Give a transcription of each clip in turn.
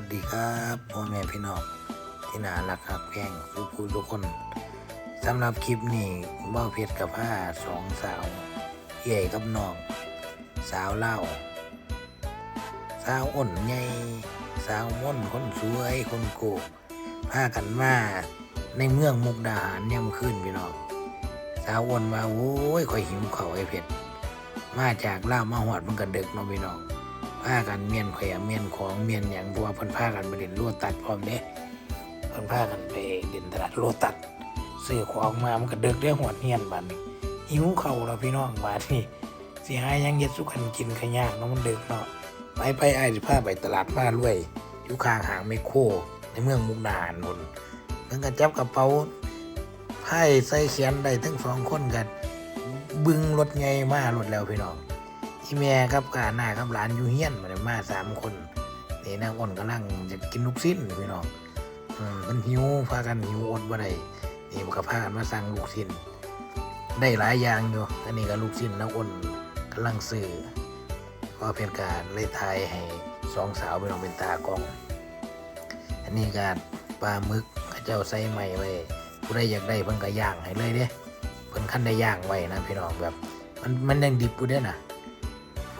วัสดีครับพ่อแม่พี่น้องที่น่ารักครับแพงทุกผู้ทุกคนสำหรับคลิปนี้บ้าเพชรกับผ้าสองสาวใหญ่กับน้อง สาวเล่า สาวอ่อนใหญ่สาวม่อนคนสวยคนโกพากันมาในเมืองมุกดาหารย่ำขึ้นพี่น้องสาวอ่อนมาโว้ยข่อยหิวเขาไอ้เพชรมาจากล่ามาหอดมันกันเด็กเนาะพี่น้อง พากันเมียนแขวเมียนของเมียนอย่างบัวเพิ่นพากันไปเล่นโลตัดพร้อมเด้เพิ่นพากันไปเล่นตลาดโลตัดซื้อของมามันก็เดึกได้หอดเฮียนบัดนี้หิวเข้าวแล้วพี่น้องบาดนี้สิหาหยังเย็ดสุกันกินก็ยากเนาะมันเดึกเนาะไปไปไอ้ายสิพาไปตลาดมารวยอยู่ข้างหางไมโครในเมืองมุกดาหารพนเพิ่นก็จับกระเป๋าไพ่ใส่เขียนได้ทั้งสองคนกันบึงรถใหญ่มารถแล้วพี่น้อง อีแม่กับกาหน้ากับหลานอยู่เฮียนมาเลยมาสามคนนี่นางอ้นกำลังจะกินลูกชิ้นพี่น้องอืมมันหิวพากันหิวอดบ่ได้นี่ก็พากันมาสั่งลูกชิ้นได้หลายอย่างอยู่อันนี้ก็ลูกชิ้นนางอ้นกำลังซื้อก็เป็นการเลยทายให้สองสาวไปลองเป็นตากล้อง อันนี้ก็ปลาหมึกเขาเจ้าใส่ใหม่ไว้ผู้ใดอยากได้เพิ่นก็ย่างให้เลยเด้เพิ่นขั้นได้ย่างไว้นะพี่น้องแบบ มันมันยังดิบอยู่เด้น่ะ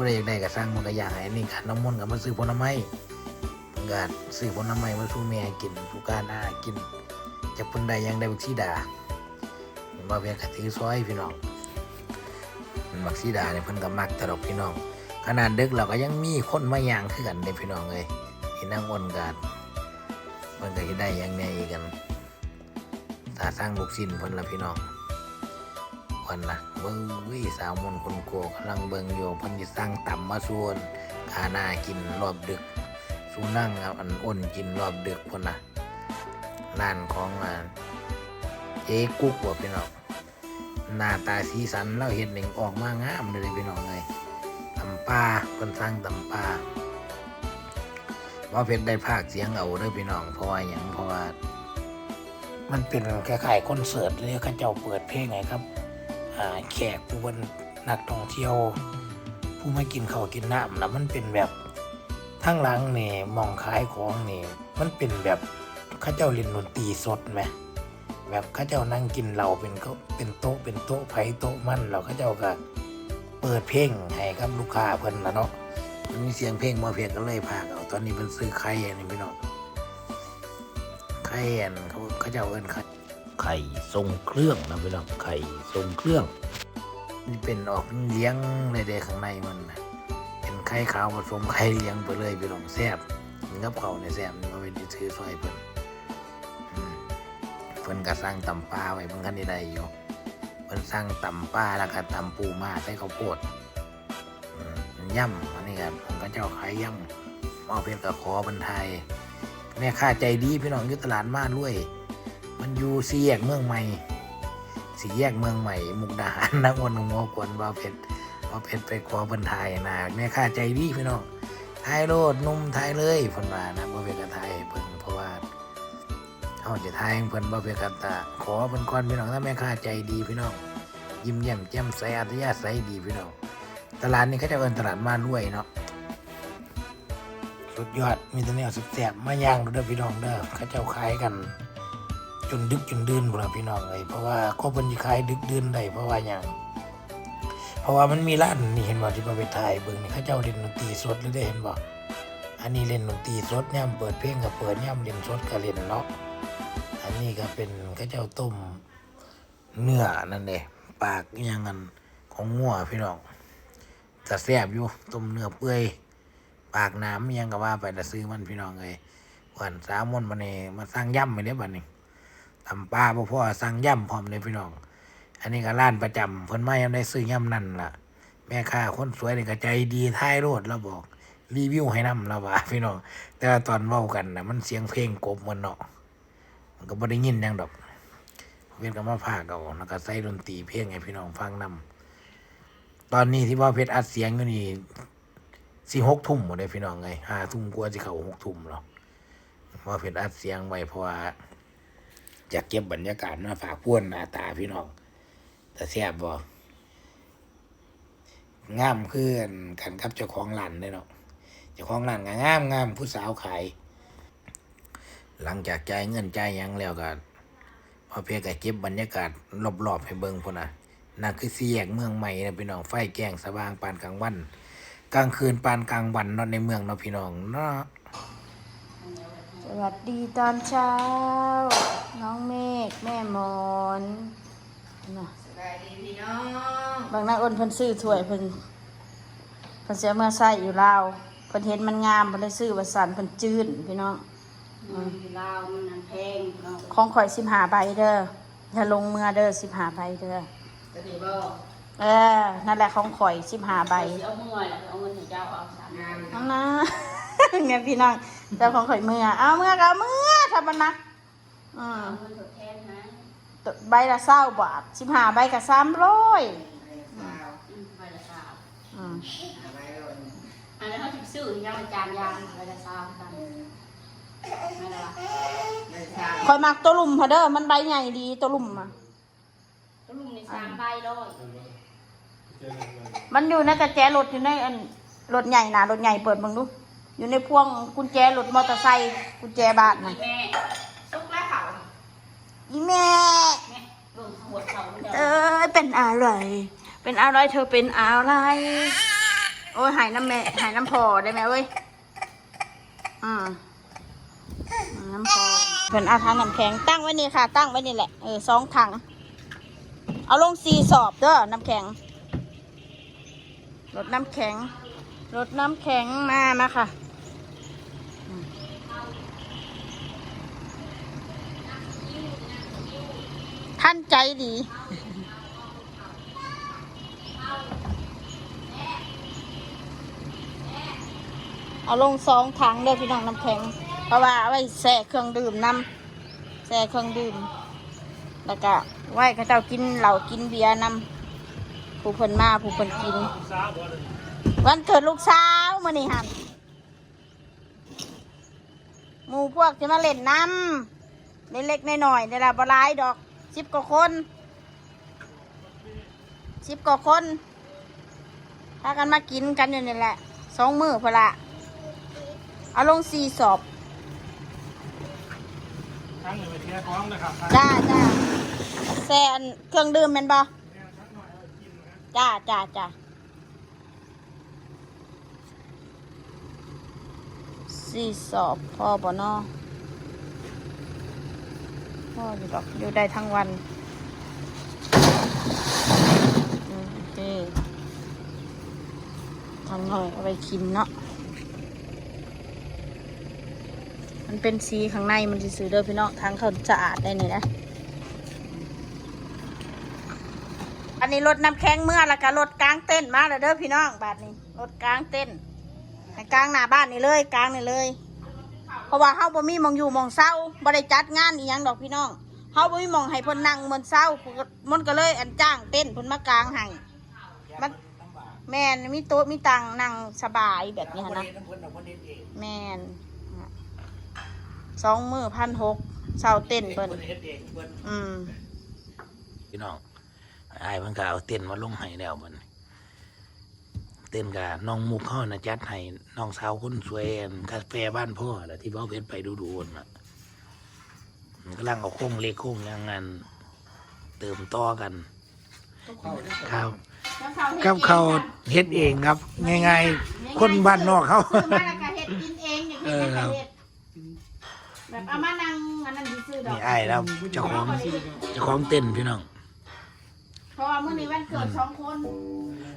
ผู้ใดอยากได้ก็สร้างมันก็อยากให้อันนี่ค่ะน้ำมนต์ก็มาซื้อผลไม้เพิ่นก็ซื้อผลไม้มาสู่แม่กินผู้การอากินจะเพิ่นได้ยังได้บักซีดาบ่เพียงกะถือซอยพี่น้องมันบักซีดาเนี่ยเพิ่นก็มักตลอดพี่น้อง ขนาดดึกเราก็ยังมีคนมาย่างคือกันเด้พี่น้องเอ้ยที่นั่งอ้นกันมันก็สิได้ยังแหน่อีกันถ้าสร้างลูกชิ้นเพิ่นละพี่น้อง วันนะเบิ้งวิสาวมนคนโกกำลังเบิงอยู่พันจะสร้างต่ำมาส่วนกาหน้ากินรอบดึกสูนั่งอันอ้นกินรอบดึกคนนะร้านของอ่าเจ๊กุ๊กว่าพี่น้องหน้าตาสีสันเราเห็นหนึ่งออกมางามเลยพี่น้องเลยตำปลาคนสร้างตำปลาว่าเพชรได้ภาคเสียงเอาเด้อพี่น้องเพราะว่าอย่างเพราะว่ามันเป็นคล้ายๆคอนเสิร์ตเลยเขาเจ้าเปิดเพลงไงครับ แขกผู้เป็นนักท่องเที่ยว ผู้มากินข้าวกินน้ำนะมันเป็นแบบทั้งหลังนี่หมองขายของนี่ มันเป็นแบบข้าเจ้าเล่นดนตรีสดไหมแบบข้าเจ้านั่งกินเหล้าเป็นเขาเป็นโต๊ะเป็นโต๊ะไผ่โต๊ะมันเราข้าเจ้าก็เปิดเพลงให้กับลูกค้าเพิ่นละเนาะมันมีเสียงเพลงมาเพียงก็เลยพากเอาตอนนี้เป็นซื้อไข่อันนี้พี่น้องไข่อันเขาเขาเจ้าเอิ้นไข่ ไข่ทรงเครื่องนะพี่น้องไข่ทรงเครื่องนี่เป็นออกเลี้ยงเลยเดข้างในมันนะเป็นไข่ขาวผสมไข่เลี้ยงไปเลยพี่น้องแซ่บกินกับเขาในแซ่บมาเป็นซื้อซอยเพิ่นอืมเพิ่นก็สร้างตำปลาไว้เพิ่นคันได้อยู่เพิ่นสร้างตำปลาแล้วก็ตำปูมาใส่ข้าวโพดย่ำอันนี้ครับผมก็เจ้าขายย่ำเอาเพียงกับขอบรรทยแม่ค้าใจดีพี่น้องอยู่ตลาดมาด้วย มันอยู่สี่แยกเมืองใหม่สี่แยกเมืองใหม่ มุกดาหารนักวันงอกวนว่าเพชรว่าเพชรไปขอเพิ่นทายนะแม่ข้าใจดีพี่น้องทายโลดนุ่มทายเลยเพิ่นว่านะบ่เพชรก็ทายเพิ่นเพราะว่าเฮาจะทายเพิ่นบ่เพชรก็ตาขอเพิ่นก่อนพี่น้องถ้าแม่ข้าใจดีพี่น้องยิ้มแย้มแจ่มใสอัธยาศัยดีพี่น้องตลาดนี้เขาจะเอิ้นตลาดมารวยเนาะสุดยอดมีแต่แนวสุดแซ่บมาย่างดูเด้อพี่น้องเด้อเขาเจ้าขายกัน จนดึกจนดื่นพวกเราพี่น้องเลยเพราะว่าก็เป็นขายดึกดื่นได้เพราะว่าอย่างเพราะว่ามันมีร้านนี่เห็นบ่ที่มาไปถ่ายเบิ่งนี่เขาเจ้าเล่นดนตรีสดเลยได้เห็นบ่อันนี้เล่นดนตรีสดย่ำเปิดเพลงก็เปิดย่ำเล่นสดก็เล่นเนาะอันนี้ก็เป็นเขาเจ้าต้มเนื้อนั่นเองปากยังกันของงัวพี่น้องแต่แซ่บอยู่ต้มเนื้อเปื่อยปากน้ำยังก็ว่าไปแต่ซื้อมันพี่น้องเลยวันสามวันมาเนี่มาสร้างย่ำไปเนี่ยบัดนี้ ตำปลาบ่พ่อสั่งย่ำพร้อมเลยพี่น้อง อันนี้ก็ร้านประจำเพิ่นมายังได้ซื้อย่ำนั่นล่ะ แม่ค้าคนสวยนี่ก็ใจดีท้ายรถแล้วบอก รีวิวให้นำแล้วว่าพี่น้อง แต่ว่าตอนเว้ากันน่ะมันเสียงเพลงกบมันเนาะมันก็บ่ได้ยินยังดอกเพิ่นก็มาพากเอาแล้วก็ใส่ดนตรีเพลงให้พี่น้องฟังนำตอนนี้ที่ว่าเพชรอัดเสียงอยู่นี่สิหกทุ่มหมดเลยพี่น้องไงห้าทุ่มกว่าสิเข้าหกทุ่มแล้วว่าเพชรอัดเสียงไว้เพราะว่า อยากเก็บบรรยากาศมาฝากพ่วนหน้าตาพี่น้องแต่แซ่บบ่งามขึ้นกันกับเจ้าของร้านเนาะเจ้าของร้านก็งามงามผู้สาวขาย หลังจากจ่ายเงินจ่ายยังแล้วก็พอเพียงก็เก็บบรรยากาศรอบๆให้เบิ่งพุ่นน่ะนั่นคือสี่แยกเมืองใหม่นะพี่น้องไฟแจ้งสว่างปานกลางวัน กลางคืนปานกลางวันเนาะในเมืองเนาะพี่น้องเนาะ วัสดีตอนเช้า น้องเมฆแม่หมอนน่ะสบายดีพี่น้องบางนางอ้นเพิ่นซื้อถ้วยเพิ่นเพิ่นเสียเมื่อใส่อยู่ลาวเพิ่นเห็นมันงามเพิ่นได้ซื้อว่าสันเพิ่นจื้นพี่น้องอืมลาวมันอันแพงเนาะของข่อยสิบหาใบเด้ออย่าลงเมื่อเด้อสิบหาใบเด้อจะดีบ่เออ นั่นแหละของข่อยสิบหาใบเดี๋ยวเอาเมื่อยแล้วเอาเงินให้เจ้าเอาสามงานเอานะเนี่ยพี่น้อง เจ้าของข่อยเมื่อเอาเมื่อก็เอาเมื่อทำมันนะอืมเอาเงินทดแทนนะใบละเศร้าบาทสิบหาใบกับสามร้อยอืมใบละสามอืมอันนั้นเขาสิซื้อยังมันจานยางใบละสามกันไม่ละวะคอยมักตัวลุ่มพอเด้อมันใบใหญ่ดีตัวลุ่มอะก็ลุงในสามใบร้อยมันอยู่ในกระแจรถอยู่ในอันรถใหญ่นะรถใหญ่เปิดเบังดู อยู่ในพวงกุญแจรถมอเตอร์ไซค์กุญแจบ้านนะแม่ซุกแล้วเขาอีแม่แม่ลงหัวเขาเดี๋ยวเอ้ยเป็นอะไร เป็นอะไรเธอเป็นอะไร โอ้ยหายน้ำแม่หายน้ำพอได้ไหมเว้ยอืมอืมน้ำพอเพิ่นเอาทางน้ำแข็งตั้งไว้นี่ค่ะ ตั้งไว้นี่แหละเออสองถัง เอาลงสี่สอบเด้อน้ำแข็งรดน้ำแข็งรดน้ำแข็งมามาค่ะ ท่านใจดีเอาลงสองถังเด้อพี่น้องน้ำแข็ง เพราะว่าไว้แส่เครื่องดื่มน้ำแส่เครื่องดื่ม แล้วก็ไว้เขาเจ้ากินเหล้ากินเบียร์น้ำผู้เพิ่นมาผู้เพิ่นกิน วันเกิดลูกสาวมื่อนี่หันหมู่พวกจะมาเล่นน้ำเล็กๆน้อยๆนี่ละบลายดอก สิบกว่าคนสิบกว่าคนพากันมากินกันอยู่นี่แหละสองมือพอละเอาลงสี่สอบทั้งหนึ่งไปเทียร์ท้องนะครับจ้าจ้าแซนเครื่องดื่มแมันบ่จ้าจ้าจ้าสี่สอบพ่อบ่นอ พ่ออยู่ดอกอยู่ได้ทั้งวันอืมโอเคทำหน่อยเอาไปกินเนาะมันเป็นสีข้างในมันสิซื้อเด้อพี่น้องทางเขาสะอาดได้นี่นะอันนี้รถน้ำแข็งเมื่อแล้วก็รถกลางเต้นมาแล้วเด้อพี่น้องบาทนี้รถกลางเต้นกลางหน้าบ้านนี่เลยกลางนี่เลย เพราะว่าเฮาบ่มีมองอยู่มองเศร้าบ่ได้จัดงานอีหยังดอกพี่น้องเฮาบ่มีมองให้เพิ่นนั่งเหมือนเศร้ามันก็เลยอันจ้างเต้นเพิ่นมากลางให้มันแม่นมีโต๊ะมีตังนั่งสบายแบบนี้หั้นนะแม่นสองมือพันหกเศร้าเต้นเพิ่นอืมพี่น้องไอ้เพิ่นก็เอาเต้นมาลงให้แล้วมัน เต้นกับน้องมุกเขานะจัดให้น้องสาวคนสวยอันกาแฟบ้านพ่อแหละที่เบ้าเพชรไปดูดูน่ะมันกำลังเอาโค้งเล็กโค้งอยังงานเติมต่อกันครับกับเขาวเฮ็ดเองครับ ง่ายๆ คนบ้านนอกเขาซื้อมาแล้วก็เฮ็ดกินเองอย่างนี้เออนะคะเฮ็ดแบบเอามานั่งอันนั้นซื้อๆดอกนี่ไอ้ายแล้วเจ้าของเจ้าของเต้นพี่น้อง เพราะว่ามื้อนี้วันเกิดสองคน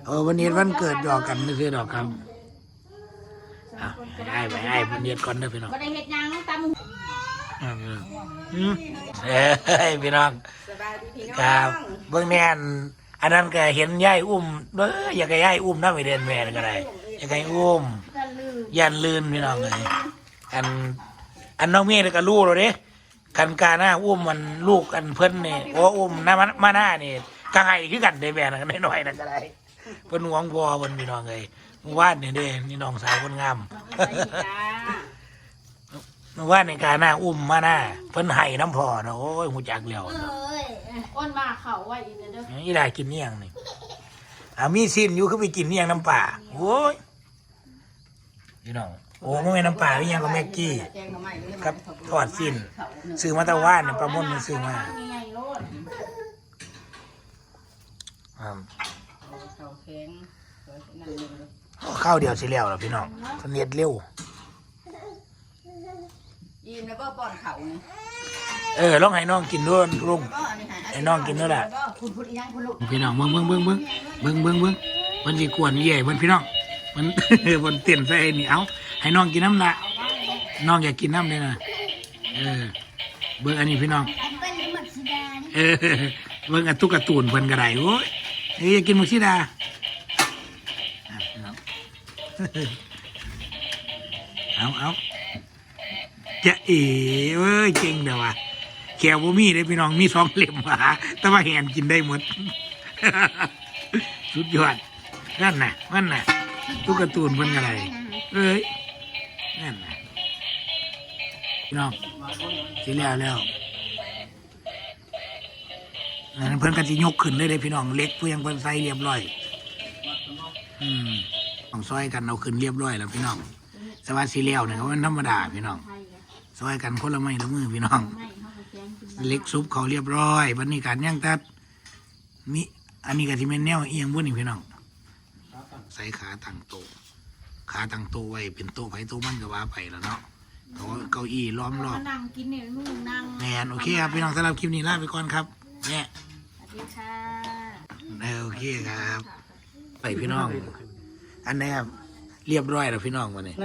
เออวันนี้วันเกิดดอกกันนี่คือดอกครับอะให้ไอ้ายไปไอ้ายเพิ่นเฮ็ดก่อนเด้อพี่น้องบ่ได้เฮ็ดหยังตามอืมอืมเอ้ยพี่น้องสบายดีพี่น้องครับเบื้องแน่นอันนั้นก็เห็นยายอุ้มเด้ออยากให้ยายอุ้มน้ำไปเดินแม่นก็ได้อยากให้อุ้มกันลือยันลื่นพี่น้องเลยอันอันน้องเมียนี่ก็รู้แล้วเด้คันกาหน้าอุ้มมันลูกอันเพิ่นนี่โอ้อุ้มน้ามามาหน้านี่ ก็ให้คือกันได้แม่นกันน้อยๆนั่นก็ได้เพิ่นหวงพอเพิ่นพี่น้องเลยเมื่อวานนี่เด้นี่น้องสาวคนงามสบายดีจ้าเมื่อวานในการหน้าอุ้มมาหน้าเพิ่นให้น้ำพอนะโอ้ยหูจักแล้วเอ้ยอ้นมาเขาไว้อีกเด้ออีได้กินเนียงนี่อ่ามีสิ้นอยู่คือไปกินเนียงน้ำป่าโอ้ยพี่น้องโอ้ไม่น้ำปลาพี่ยังกับแม็กกี้แกงหน่อไม้เลยครับทอดสิ้นซื้อมาตะว่านเนี่ยปลาม่นมันซื้อมา ใหญ่ๆโลดอ่าเขาแข็งเปิดนั่นเลยเอาข้าวเดียวสิแล้วล่ะพี่น้องสนเน็ดเร็ว อิ่มแล้วก็ป้อนเขานี่เออลองให้น้องกินด้วยลุง ก็อันนี้หายไอ้น้องกินด้วยล่ะคุณพูดอีหยังคุณลูกพี่น้องเบิ่งเบิ่งเบิ่งเบิ่งเบิ่งเบิ่งเบิ่งมันสิกวนใหญ่มันพี่น้องมัน มันเต้นใส่นี่เอาให้น้องกินน้ำละน้องอยากกินน้ำเลยนะเออเบิ่งอันนี้พี่น้องเออเบิ่งอันตุ๊กตาตูนเพิ่นก็ได้โอ้ย เอ้ยอยากกินมุกซิดาอะพี่น้องเอาเอาจะเอ๋เอ้ยเก่งเด้อว่ะแขวบ่มีเลยพี่น้องมีสองเล่มว่ะแต่ว่าแหนกินได้หมด สุดยอดนั่นน่ะนั่นน่ะตุ๊กตาตูนเพิ่นก็ได้เอ้ยนั่นน่ะพี่น้องสิแล้วแล้ว อันนั้นเพิ่นก็สิยกขึ้นเลยเด้พี่น้องเล็กเพื่อยังเพิ่นใส่เรียบร้อย อืมต้องซอยกันเอาขึ้นเรียบร้อยแล้วพี่น้องสวัสดีแล้วเนี่ยมันธรรมดาพี่น้องซอยกันคนละไม้ละมือพี่น้อง เล็กซุปเขาเรียบร้อยวันนี้การย่างตัดนี่อันนี้ก็ที่เป็นแนวเอียงบนนี่พี่น้องใส่ขาตั้งโต๊ะขาตั้งโต๊ะไว้เป็นโต๊ะไผ่โต๊ะมันก็ว่าไปแล้วเนาะเขาเก้าอี้ล้อมรอบนั่งกินเนี่ยมึงนั่งแมนโอเคครับพี่น้องสำหรับคลิปนี้ลาไปก่อนครับ เนี่ยสวัสดีค่ะเออโอเคครับ ไปพี่น้อง อันนี้ครับ เรียบร้อยแล้วพี่น้องวันนี้